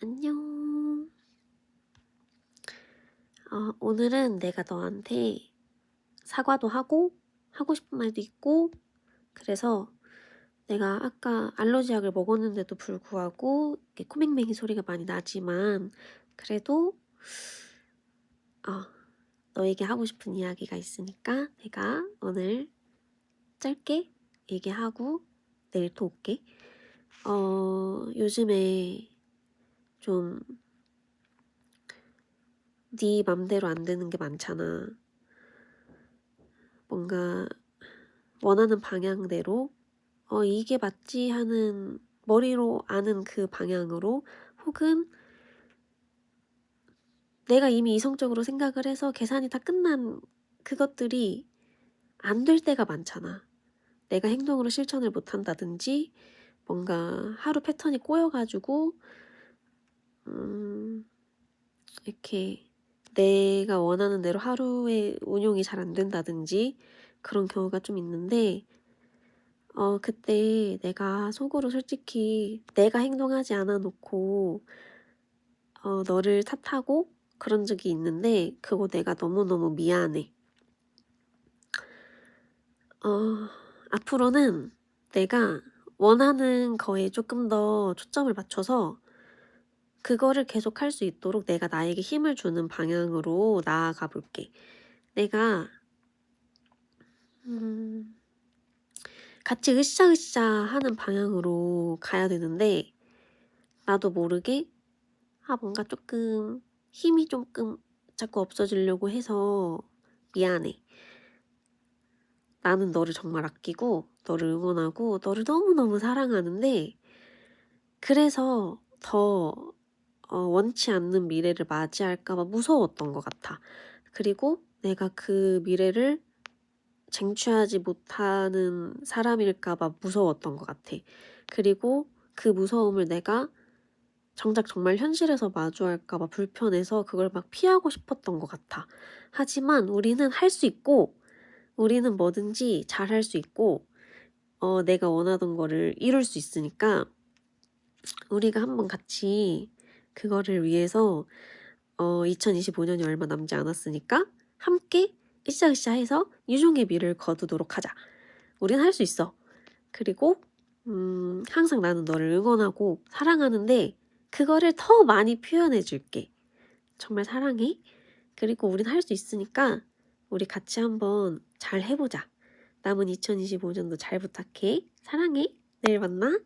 안녕. 어, 오늘은 내가 너한테 사과도 하고, 하고 싶은 말도 있고, 그래서 내가 아까 알러지 약을 먹었는데도 불구하고, 코맹맹이 소리가 많이 나지만, 그래도, 어, 너에게 하고 싶은 이야기가 있으니까 내가 오늘 짧게 얘기하고 내일 또 올게. 어, 요즘에 좀 네 맘대로 안 되는 게 많잖아. 뭔가 원하는 방향대로 어, 이게 맞지 하는 머리로 아는 그 방향으로 혹은 내가 이미 이성적으로 생각을 해서 계산이 다 끝난 그것들이 안 될 때가 많잖아. 내가 행동으로 실천을 못 한다든지 뭔가 하루 패턴이 꼬여가지고 음, 이렇게 내가 원하는 대로 하루의 운용이 잘 안 된다든지 그런 경우가 좀 있는데 어, 그때 내가 속으로 솔직히 내가 행동하지 않아 놓고 어, 너를 탓하고 그런 적이 있는데 그거 내가 너무너무 미안해. 어, 앞으로는 내가 원하는 거에 조금 더 초점을 맞춰서 그거를 계속 할 수 있도록 내가 나에게 힘을 주는 방향으로 나아가 볼게. 내가, 음, 같이 으쌰으쌰 하는 방향으로 가야 되는데, 나도 모르게, 아, 뭔가 조금 힘이 조금 자꾸 없어지려고 해서 미안해. 나는 너를 정말 아끼고, 너를 응원하고, 너를 너무너무 사랑하는데, 그래서 더 어, 원치 않는 미래를 맞이할까봐 무서웠던 것 같아. 그리고 내가 그 미래를 쟁취하지 못하는 사람일까봐 무서웠던 것 같아. 그리고 그 무서움을 내가 정작 정말 현실에서 마주할까봐 불편해서 그걸 막 피하고 싶었던 것 같아. 하지만 우리는 할 수 있고, 우리는 뭐든지 잘 할 수 있고, 어, 내가 원하던 거를 이룰 수 있으니까, 우리가 한번 같이 그거를 위해서 어, 2025년이 얼마 남지 않았으니까 함께 으쌰으쌰 해서 유종의 미를 거두도록 하자. 우린 할 수 있어. 그리고 음, 항상 나는 너를 응원하고 사랑하는데 그거를 더 많이 표현해 줄게. 정말 사랑해. 그리고 우린 할 수 있으니까 우리 같이 한번 잘 해보자. 남은 2025년도 잘 부탁해. 사랑해. 내일 만나.